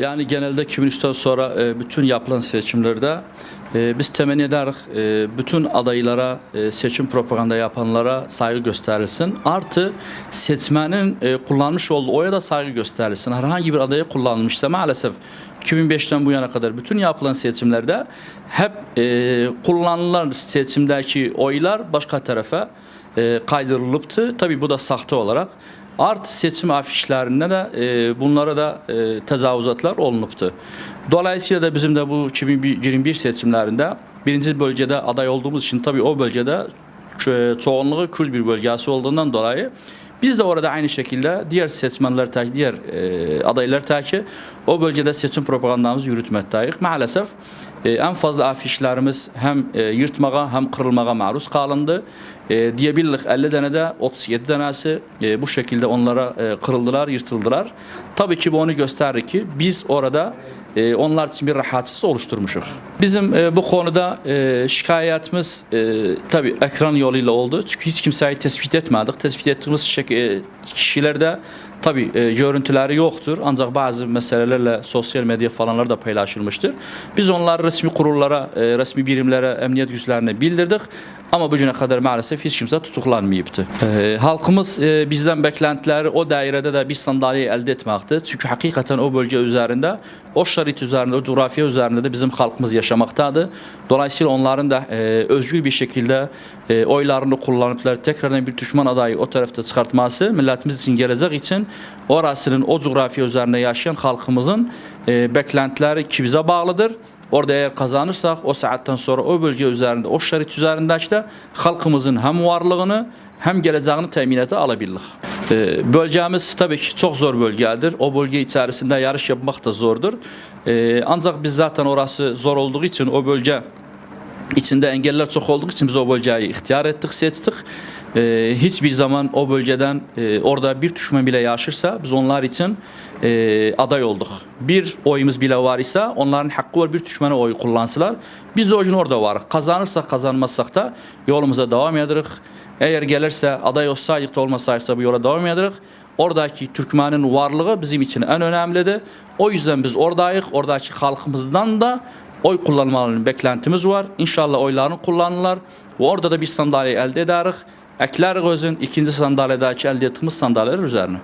Yani genelde 2003'ten sonra e, bütün yapılan seçimlerde e, biz temenni ederiz e, bütün adaylara, e, seçim propaganda yapanlara saygı gösterilsin. Artı seçmenin e, kullanmış olduğu oya da saygı gösterilsin. Herhangi bir adaya kullanılmışsa maalesef 2005'ten bu yana kadar bütün yapılan seçimlerde hep e, kullanılan seçimdeki oylar başka tarafa e, kaydırılıptı. Tabii bu da sahte olarak. Artı seçim afişlerinde de e, bunlara da e, tezavuzatlar olunuptu. Dolayısıyla da bizim de bu 2021 seçimlerinde birinci bölgede aday olduğumuz için tabii o bölgede ço- çoğunluğu Kürt bir bölgesi olduğundan dolayı biz de orada aynı şekilde diğer seçmenler taki, diğer e, adaylar taki o bölgede seçim propagandamızı yürütmekteyiz. Maalesef e, en fazla afişlerimiz hem e, yırtmağa hem kırılmağa maruz kalındı. E, diyebilirlik 50 tane de 37 tanesi e, bu şekilde onlara e, kırıldılar, yırtıldılar. Tabii ki bu onu gösterir ki biz orada e, onlar için bir rahatsız oluşturmuşuz. Bizim e, bu konuda e, şikayetimiz tabii ekran yoluyla oldu. Çünkü hiç kimseyi tespit etmedik. Tespit ettiğimiz şek- e, tabii e, görüntüleri yoktur. Ancak bazı meselelerle sosyal medya falanlar da paylaşılmıştır. Biz onları resmi kurullara, e, resmi birimlere, emniyet güçlerine bildirdik. Ama bugüne kadar maalesef hiç kimse tutuklanmayıptı. E, halkımız e, bizden beklentileri o dairede de bir sandalye elde etmekti. Çünkü hakikaten o bölge üzerinde, o şerit üzerinde, o coğrafya üzerinde de bizim halkımız yaşamaktadır. Dolayısıyla onların da e, özgür bir şekilde e, oylarını kullanıplar tekrardan bir düşman adayı o tarafta çıkartması milletimiz için gelecek için orasının o coğrafya üzerinde yaşayan halkımızın e, beklentileri bize bağlıdır. Orada eğer kazanırsak o saatten sonra o bölge üzerinde, o şerit üzerinde işte halkımızın hem varlığını hem geleceğini teminata alabilirlik. Ee, bölgemiz tabii ki çok zor bölgedir. O bölge içerisinde yarış yapmak da zordur. Ee, ancak biz zaten orası zor olduğu için o bölge içinde engeller çok olduğu için biz o bölgeyi ihtiyar ettik, seçtik. Ee, hiçbir zaman o bölgeden e, orada bir düşman bile yaşırsa biz onlar için e, aday olduk. Bir oyumuz bile var ise onların hakkı var bir düşmana oy kullansılar. Biz de o gün orada var. Kazanırsak kazanmazsak da yolumuza devam ederiz. Eğer gelirse aday olsaydık da olmasaydık bu yola devam ederiz. Oradaki Türkmenin varlığı bizim için en önemlidir. O yüzden biz oradayız. Oradaki halkımızdan da oy kullanmalarının beklentimiz var. İnşallah oylarını kullanırlar. Ve orada da bir sandalye elde ederiz. Ekler gözün ikinci sandalyedeki elde ettiğimiz sandalyeler üzerine.